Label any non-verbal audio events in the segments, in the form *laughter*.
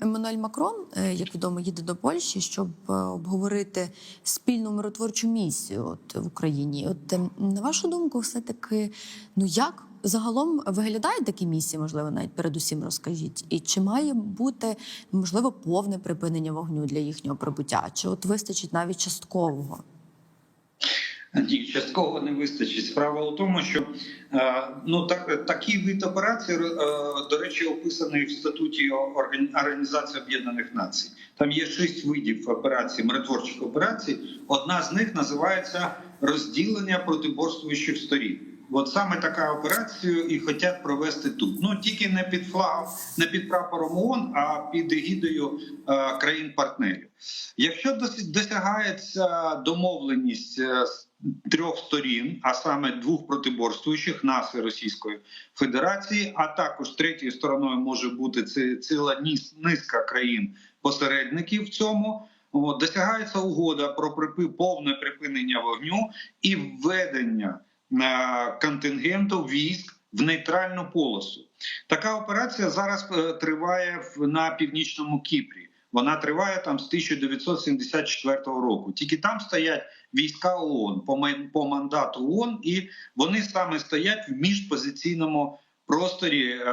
Еммануель Макрон, е, як відомо, їде до Польщі, щоб е, обговорити спільну миротворчу місію от в Україні. От е, на вашу думку, все таки, ну як загалом виглядають такі місії? Можливо, навіть передусім розкажіть, і чи має бути можливо повне припинення вогню для їхнього прибуття? Чи от вистачить навіть часткового? Ні, частково не вистачить. Справа у тому, що е, ну так такий вид операції, е, до речі, описаний в статуті Органі- Організації Об'єднаних Націй. Там є шість видів операцій, миротворчих операцій. Одна з них називається розділення протиборствуючих сторін. От саме така операцію і хочуть провести тут. Ну тільки не під флагом, не під прапором ООН, а під егідою е, країн-партнерів. Якщо дос- досягається домовленість е, з трьох сторін, а саме двох протиборствуючих нас і Російської Федерації, а також третьою стороною може бути ціла низка країн посередників в цьому. От, досягається угода про припи повне припинення вогню і введення контингенту військ в нейтральну полосу. Така операція зараз е, триває на північному Кіпрі. Вона триває там з 1974 року. Тільки там стоять війська ООН по мандату ООН, і вони саме стоять в міжпозиційному просторі е,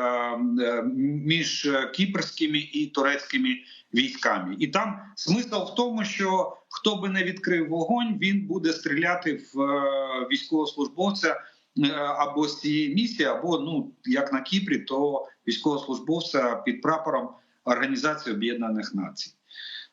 е, між кіпрськими і турецькими військами. І там смисл в тому, що хто би не відкрив вогонь, він буде стріляти в е, військовослужбовця або з цієї місії, або ну як на Кіпрі, то військовослужбовця під прапором Організації Об'єднаних Націй.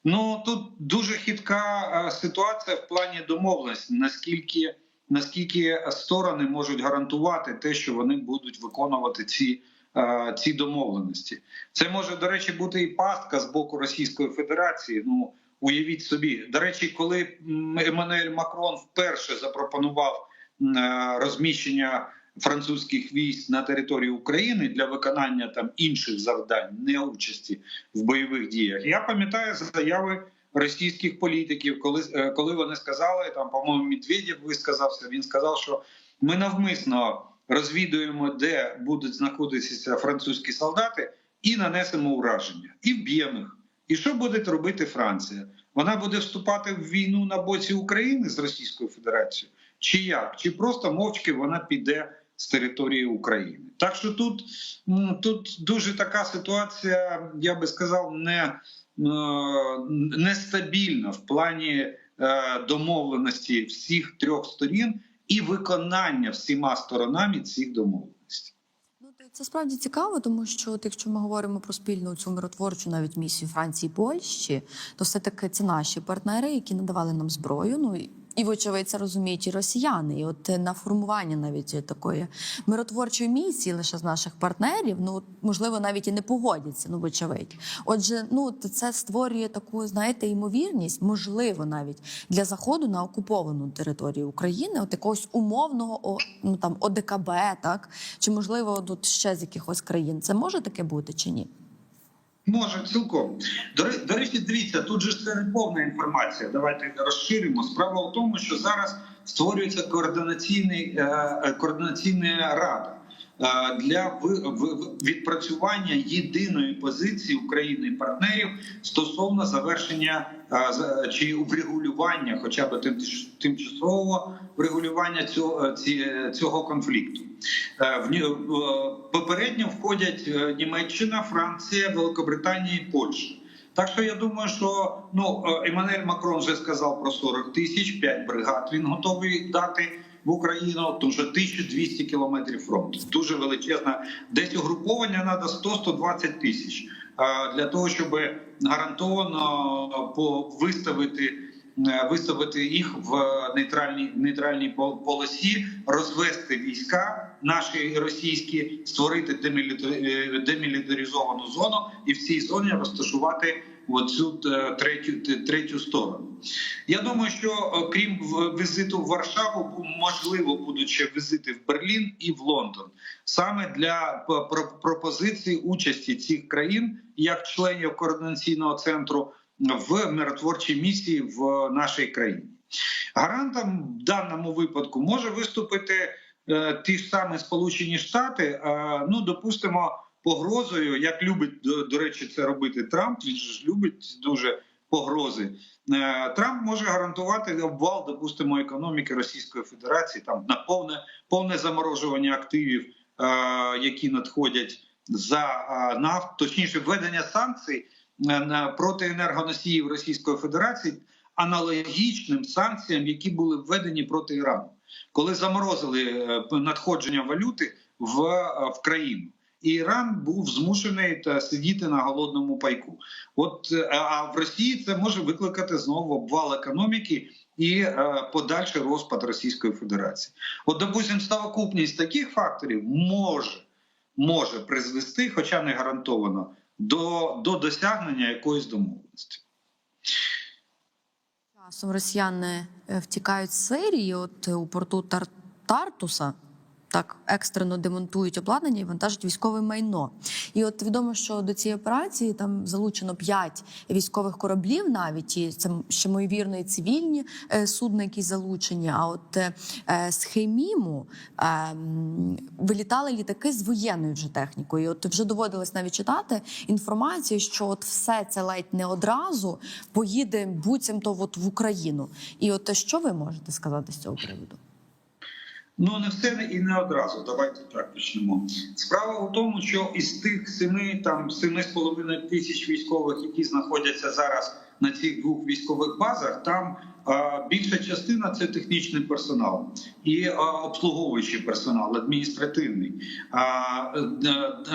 Ну тут дуже хитка ситуація в плані домовленості, наскільки наскільки сторони можуть гарантувати те, що вони будуть виконувати ці, е, ці домовленості. Це може, до речі, бути і пастка з боку Російської Федерації. Ну уявіть собі. До речі, коли Еммануель Макрон вперше запропонував е, розміщення французьких військ на території України для виконання там інших завдань, не участі в бойових діях. Я пам'ятаю заяви російських політиків, коли е, коли вони сказали там, по-моєму, Медведєв висказався. Він сказав, що ми навмисно розвідуємо, де будуть знаходитися французькі солдати, і нанесемо ураження, і вб'ємо їх. І що буде робити Франція? Вона буде вступати в війну на боці України з Російською Федерацією, чи як? Чи просто мовчки вона піде з території України? Так що тут, тут дуже така ситуація, я би сказав, не нестабільна в плані е, домовленості всіх трьох сторін і виконання всіма сторонами цих домовленостей. Ну, це справді цікаво, тому що от, якщо ми говоримо про спільну цю миротворчу навіть місію Франції і Польщі, то все таки це наші партнери, які надавали нам зброю. Ну і- вочевидь це розуміють і росіяни. І от е, на формування навіть такої миротворчої місії лише з наших партнерів, ну можливо, навіть і не погодяться. Ну вочевидь. Отже, ну це створює таку, знаєте, ймовірність, можливо, навіть для заходу на окуповану територію України, от якогось умовного ну там ОДКБ, так чи можливо тут ще з якихось країн. Це може таке бути чи ні? Може, цілком. До, речі, дивіться, тут же ж це не повна інформація. Давайте розширимо. Справа в тому, що зараз створюється координаційний, е, е, координаційна рада для відпрацювання єдиної позиції України і партнерів стосовно завершення е, чи врегулювання, хоча б тим- тимчасового врегулювання цього, цього конфлікту. Е, В нього е, попередньо входять е, Німеччина, Франція, Великобританія і Польща. Так що я думаю, що ну е, Еммануель Макрон вже сказав про 40 тисяч, 5 бригад. Він готовий дати в Україну, тому що 1200 кілометрів фронту. Дуже величезна. Десь угруповання треба 100-120 тисяч для того, щоб гарантовано виставити е, виставити їх в нейтральній нейтральній пол- полосі, розвести війська наші російські, створити е, демілітаризовану зону і в цій зоні розташувати оцю е, третю третю сторону. Я думаю, що е, крім візиту в Варшаву, можливо, будуть ще візити в Берлін і в Лондон саме для про- пропозиції участі цих країн як членів координаційного центру в миротворчій місії в нашій країні. Гарантом в даному випадку може виступити е, ті ж самі Сполучені Штати. Е, ну допустимо, погрозою, як любить до, до речі, це робити Трамп. Він ж любить дуже погрози. Е, Трамп може гарантувати обвал, допустимо, економіки Російської Федерації, там на повне повне заморожування активів, е, які надходять за е, нафт, точніше, введення санкцій проти енергоносіїв Російської Федерації аналогічним санкціям, які були введені проти Ірану, коли заморозили надходження валюти в, в країну. І Іран був змушений та сидіти на голодному пайку. От е, а в Росії це може викликати знову обвал економіки і е, подальший розпад Російської Федерації. От, допустим, совокупність таких факторів може, може призвести, хоча не гарантовано, до, до досягнення якоїсь домовленості. Часом росіяни е, втікають з Сирії, от е, у порту Тар- Тартуса. Так екстрено демонтують обладнання і вантажать військове майно. І от відомо, що до цієї операції там залучено п'ять військових кораблів, навіть і це ще ймовірно і цивільні е, судна, які залучені. А от е, е, з Хейміму е, вилітали літаки з воєнною вже технікою. І От вже доводилось навіть читати інформацію, що от все це ледь не одразу поїде буцімто от в Україну. І от що ви можете сказати з цього приводу? Ну не все і не одразу. Давайте так почнемо. Справа у тому, що із тих семи там семи з половиною тисяч військових, які знаходяться зараз на цих двох військових базах, там а, більша частина це технічний персонал і а, обслуговуючий персонал, адміністративний. А, е,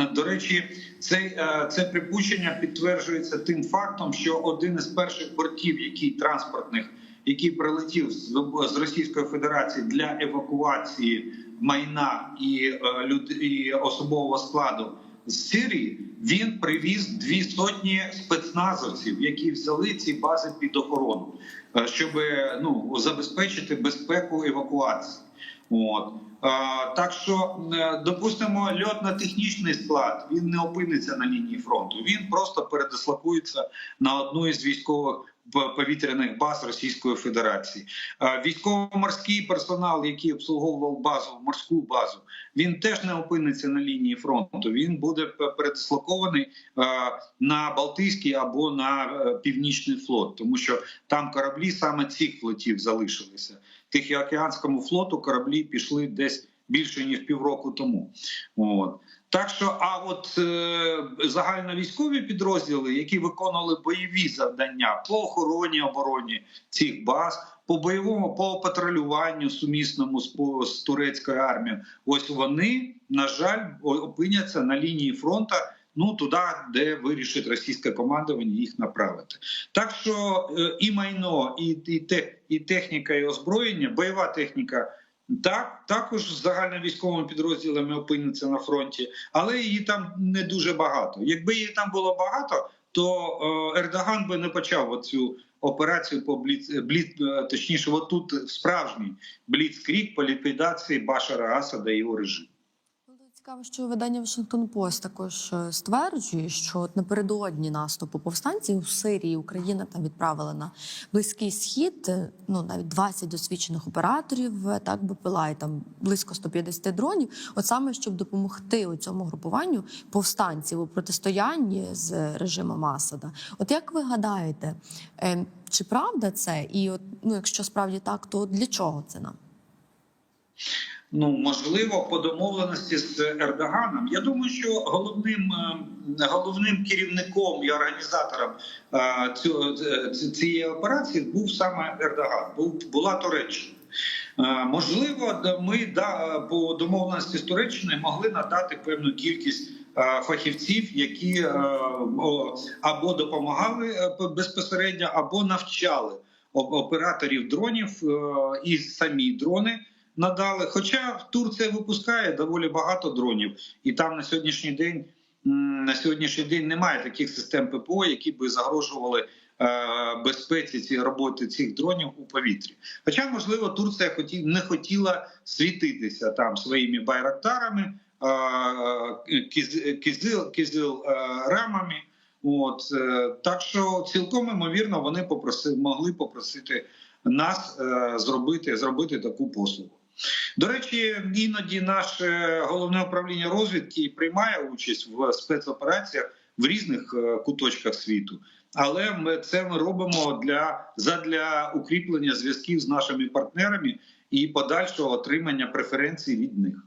е, до речі, це, е, це припущення підтверджується тим фактом, що один із перших бортів, який транспортних який прилетів з, Російської Федерації для евакуації майна і, е, і особового складу з Сирії, він привіз дві сотні спецназовців, які взяли ці бази під охорону, е, щоб ну забезпечити безпеку евакуації. От. Е, Так що, е, допустимо, льотно-технічний склад він не опиниться на лінії фронту. Він просто передислокується на одну із військових повітряних баз Російської Федерації. Е, Військово-морський персонал, який обслуговував базу, морську базу, він теж не опиниться на лінії фронту. Він буде передислокований е, на Балтійський або на е, Північний флот, тому що там кораблі саме цих флотів залишилися. Тихоокеанському флоту кораблі пішли десь більше ніж півроку тому. От. Так що, а от е, загальновійськові підрозділи, які виконували бойові завдання по охороні обороні цих баз, по бойовому, по патрулюванню сумісному з, по- з турецькою армією, ось вони, на жаль, опиняться на лінії фронту. Ну туди, де вирішить російське командування їх направити. Так що е, і майно, і, і, і техніка, і озброєння, бойова техніка. Так, також з загальновійськовими підрозділами опиниться на фронті, але її там не дуже багато. Якби її там було багато, то е, Ердоган би не почав цю операцію по бліц, бліц е, точніше, отут справжній бліцкрік по ліквідації Башара Асада і його режиму. Цікаво, що видання Вашингтон Пост також е, стверджує, що от напередодні наступу повстанців у Сирії Україна там відправила на близький схід е, ну навіть 20 досвідчених операторів, е, так БПЛА, і там близько 150 дронів. От саме щоб допомогти у цьому групуванню повстанців у протистоянні з режимом Асада. От як ви гадаєте, чи правда це? І от ну, якщо справді так, то для чого це нам? Ну можливо, по домовленості з Ердоганом. Я думаю, що головним е, головним керівником і організатором е, е, цієї операції був саме Ердоган. Був була Туреччина. Можливо, ми по домовленості з Туреччиною могли надати певну кількість фахівців, які або допомагали безпосередньо, або навчали операторів дронів і самі дрони надали. Хоча Турція випускає доволі багато дронів, і там на сьогоднішній день на сьогоднішній день немає таких систем ППО, які би загрожували е, безпеці цієї роботи цих дронів у повітрі. Хоча, можливо, Турція хоті, не хотіла світитися там своїми байрактарами, е, кізил, кізил е, рамами. От так що цілком імовірно вони попроси, могли попросити нас зробити, зробити таку послугу. До речі, іноді наше головне управління розвідки приймає участь в спецопераціях в різних е, куточках світу. Але ми це ми робимо для задля укріплення зв'язків з нашими партнерами і подальшого отримання преференцій від них.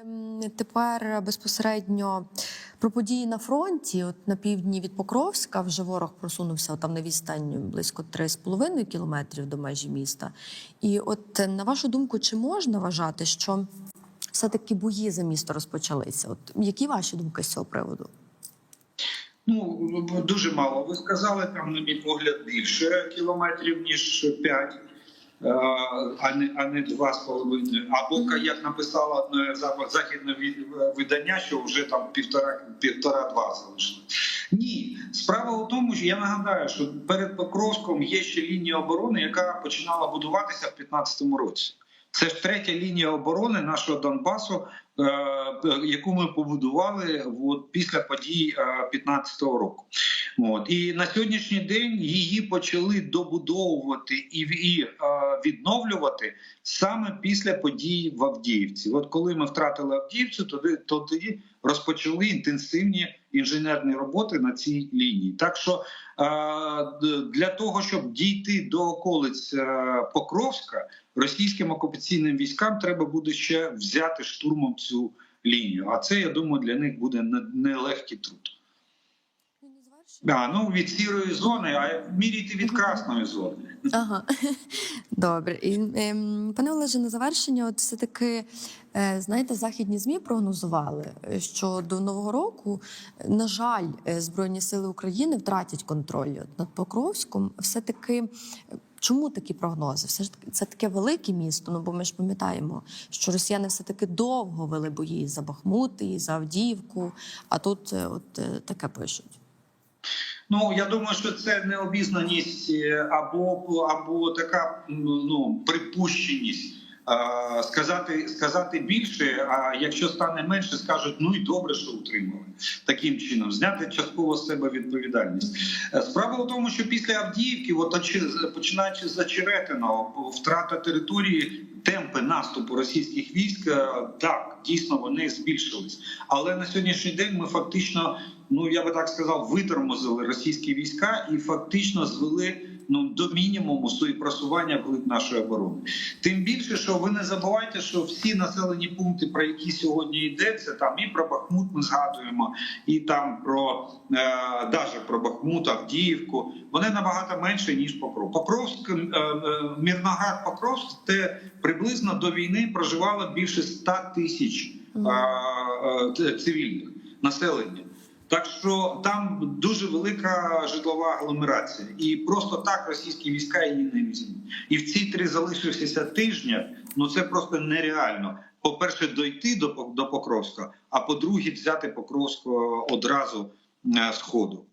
Ем, тепер безпосередньо про події на фронті. От на півдні від Покровська вже ворог просунувся там на відстань близько 3,5 кілометрів до межі міста. І от на вашу думку, чи можна вважати, що все-таки бої за місто розпочалися? От які ваші думки з цього приводу? Ну дуже мало. Ви сказали там, на мій погляд, більше кілометрів ніж 5, а не а не два з половиною. Або як написала західне видання, що вже там півтора півтора-два залишили. Ні, справа у тому, що я нагадаю, що перед Покровськом є ще лінія оборони, яка починала будуватися в 2015 році. Це ж третя лінія оборони нашого Донбасу, е, яку ми побудували от, після подій 2015 року. От і на сьогоднішній день її почали добудовувати і, і е, відновлювати саме після подій в Авдіївці. От коли ми втратили Авдіївцю, тоді тоді розпочали інтенсивні інженерні роботи на цій лінії. Так що е, для того, щоб дійти до околиць е, Покровська, російським окупаційним військам треба буде ще взяти штурмом цю лінію. А це я думаю для них буде не- нелегкий труд. А, ну від сірої зони, а міряйте від красної зони. Ага, *laughs* добре. І, ем, пане Олеже, на завершення, от все таки, е, знаєте, західні змі прогнозували, е, що до нового року, е, на жаль, збройні сили України втратять контроль над Покровськом. Все таки. Чому такі прогнози? Все ж таки це таке велике місто. Ну бо ми ж пам'ятаємо, що росіяни все таки довго вели бої за Бахмут, і за Авдіївку. А тут от таке пишуть. Ну я думаю, що це необізнаність е, або або така ну припущеність. Сказати сказати більше, а якщо стане менше, скажуть ну і добре, що утримали таким чином, зняти частково з себе відповідальність. Е, Справа в тому, що після Авдіївки, от починаючи з Очеретиного, втрата території, темпи наступу російських військ, е, так дійсно вони збільшились. Але на сьогоднішній день ми фактично, ну я би так сказав, витормозили російські війська і фактично звели. Ну до мінімуму свої просування вглиб нашої оборони. Тим більше, що ви не забувайте, що всі населені пункти, про які сьогодні йдеться, там і про Бахмут ми згадуємо, і там про е, даже про Бахмут, Авдіївку. Вони набагато менше ніж Покров. Покровськ, е, е, Мірноград, Покровськ, де приблизно до війни проживало більше 100 тисяч е, е, цивільних населення. Так що там дуже велика житлова агломерація, і просто так російські війська її не візьмуть. І в ці три залишившися тижня, ну це просто нереально. По-перше, дойти до до Покровська, а по-друге, взяти Покровського одразу е, з ходу.